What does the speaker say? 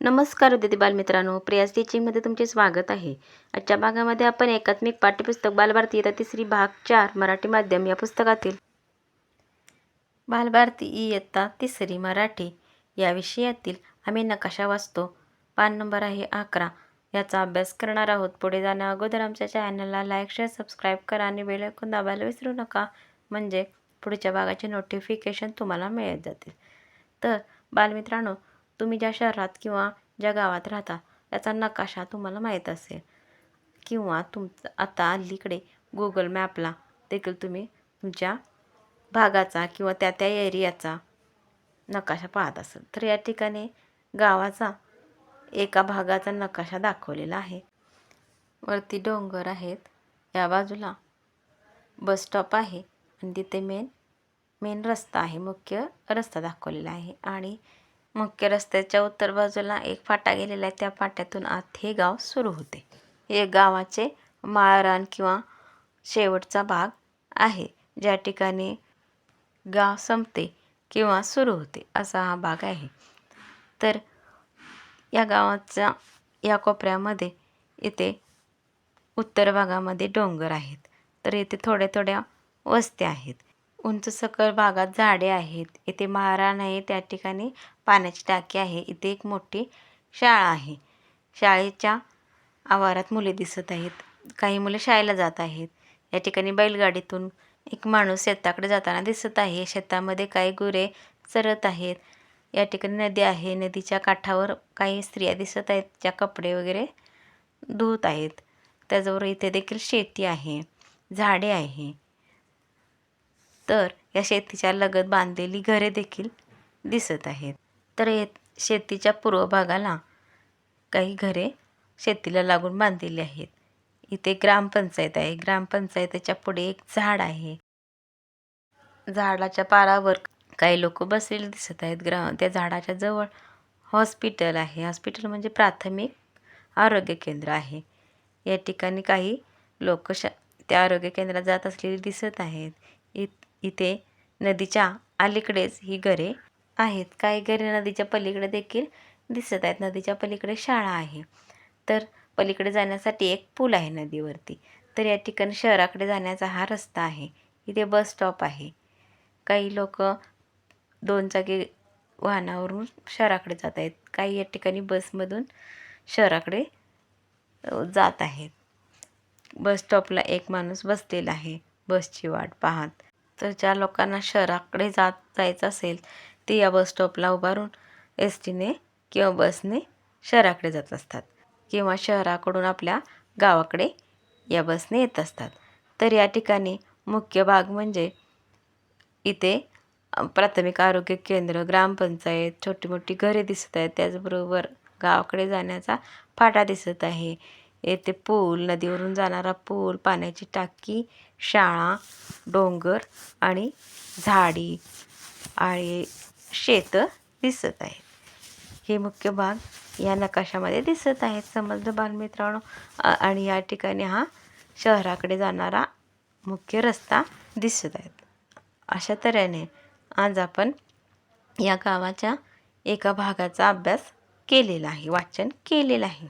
नमस्कार विद्यार्थी बालमित्रांनो प्रियास टीचिंगमध्ये तुमचे स्वागत आहे. आजच्या भागामध्ये आपण एकात्मिक पाठ्यपुस्तक बालभारती इयत्ता तिसरी भाग चार मराठी माध्यम या पुस्तकातील बालभारती इयत्ता तिसरी मराठी या विषयातील आम्ही नकाशा वाचतो. पान नंबर आहे अकरा. याचा अभ्यास करणार आहोत. पुढे जाण्या अगोदर आमच्या चॅनलला लाईक शेअर सबस्क्राईब करा आणि बेल ऐकून दाबायला विसरू नका. म्हणजे पुढच्या भागाचे नोटिफिकेशन तुम्हाला मिळत जातील. तर बालमित्रांनो तुम्ही ज्या शहरात किंवा ज्या गावात राहता त्याचा नकाशा तुम्हाला माहीत असेल. किंवा तुमचं आता अलीकडे गुगल मॅपला देखील तुम्ही तुमच्या भागाचा किंवा त्या त्या एरियाचा नकाशा पाहत असाल. तर या ठिकाणी गावाचा एका भागाचा नकाशा दाखवलेला आहे. वरती डोंगर आहेत. या बाजूला बस स्टॉप आहे आणि तिथे मेन मेन रस्ता आहे. मुख्य रस्ता दाखवलेला आहे. आणि मुख्य रस्त्याच्या उत्तर बाजूला एक फाटा गेलेला आहे. त्या फाट्यातून आत हे गाव सुरू होते. हे गावाचे माळरान किंवा शेवटचा भाग आहे. ज्या ठिकाणी गाव संपते किंवा सुरू होते असा हा भाग आहे. तर या गावाच्या या कोपऱ्यामध्ये इथे उत्तर भागामध्ये डोंगर आहेत. तर इथे थोड्या थोड्या वस्त्या आहेत. उंच सकल भागात झाडे आहेत. इथे महाराण आहे त्या ठिकाणी पाण्याची टाकी आहे. इथे एक मोठी शाळा आहे. शाळेच्या आवारात मुले दिसत आहेत. काही मुले शाळेला जात आहेत. या ठिकाणी बैलगाडीतून एक माणूस शेताकडे जाताना दिसत आहे. शेतामध्ये काही गुरे चरत आहेत. या ठिकाणी नदी आहे. नदीच्या काठावर काही स्त्रिया दिसत आहेत. ज्या कपडे वगैरे धुत आहेत. त्याचबरोबर इथे देखील शेती आहे. झाडे आहे. तर या शेतीच्या लगत बांधलेली घरे देखील दिसत आहेत. तर ये शेतीच्या पूर्व भागाला काही घरे शेतीला लागून बांधलेली आहेत. इथे ग्रामपंचायत आहे. ग्रामपंचायतीच्या पुढे एक झाड आहे. झाडाच्या पारावर काही लोक बसलेले दिसत आहेत. ग्रा त्या झाडाच्या जवळ हॉस्पिटल आहे. हॉस्पिटल म्हणजे प्राथमिक आरोग्य केंद्र आहे. या ठिकाणी काही लोक श त्या आरोग्य केंद्रात जात असलेली दिसत आहेत. इत इथे नदीच्या अलीकडेच ही घरे आहेत. काही घरे नदीच्या पलीकडे देखील दिसत आहेत. नदीच्या पलीकडे शाळा आहे. तर पलीकडे जाण्यासाठी एक पूल आहे नदीवरती. तर या ठिकाणी शहराकडे जाण्याचा हा रस्ता आहे. इथे बस स्टॉप आहे. काही लोक दोन चाकी वाहनावरून शहराकडे जात आहेत. काही या ठिकाणी बसमधून शहराकडे जात आहेत. बस स्टॉपला एक माणूस बसलेला आहे. बसची वाट पाहत. तर ज्या लोकांना शहराकडे जात जायचं असेल ते या बस स्टॉपला उभारून एस टीने किंवा बसने शहराकडे जात असतात किंवा शहराकडून आपल्या गावाकडे या बसने येत असतात. तर या ठिकाणी मुख्य भाग म्हणजे इथे प्राथमिक आरोग्य केंद्र ग्रामपंचायत छोटी मोठी घरे दिसत आहेत. त्याचबरोबर गावाकडे जाण्याचा फाटा दिसत आहे. येथे पूल नदीवरून जाणारा पूल पाण्याची टाकी शाळा डोंगर आणि झाडी आणि शेत दिसत आहेत हे मुख्य भाग या नकाशामध्ये दिसत आहेत. समजलं बालमित्रांनो आणि या ठिकाणी हा शहराकडे जाणारा मुख्य रस्ता दिसत आहेत. अशा तऱ्हेने आज आपण या गावाच्या एका भागाचा अभ्यास केलेला आहे वाचन केलेलं आहे.